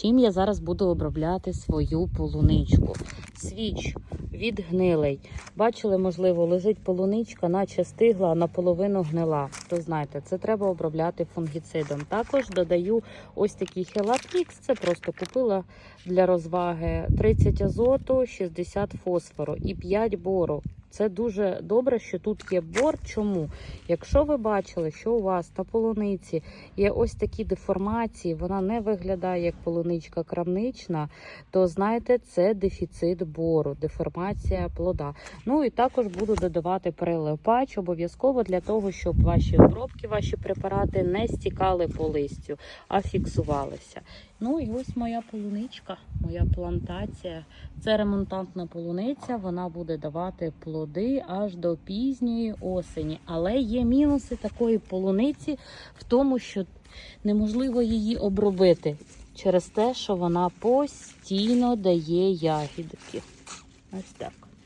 чим я зараз буду обробляти свою полуничку. Свіч від гнилей. Бачили, можливо, лежить полуничка, наче стигла, а наполовину гнила. То знаєте, це треба обробляти фунгіцидом. Також додаю ось такий хелапікс. Це просто купила для розваги 30 азоту, 60 фосфору і 5 бору. Це дуже добре, що тут є бор. Чому? Якщо ви бачили, що у вас на полуниці є ось такі деформації, вона не виглядає як полуничка крамнична, то знаєте, це дефіцит бору, деформація плода. Ну і також буду додавати перелипач обов'язково для того, щоб ваші обробки, ваші препарати не стікали по листю, а фіксувалися. Ну і ось моя полуничка, моя плантація. Це ремонтантна полуниця. Вона буде давати плоди аж до пізньої осені. Але є мінуси такої полуниці в тому, що неможливо її обробити через те, що вона постійно дає ягідки. Ось так.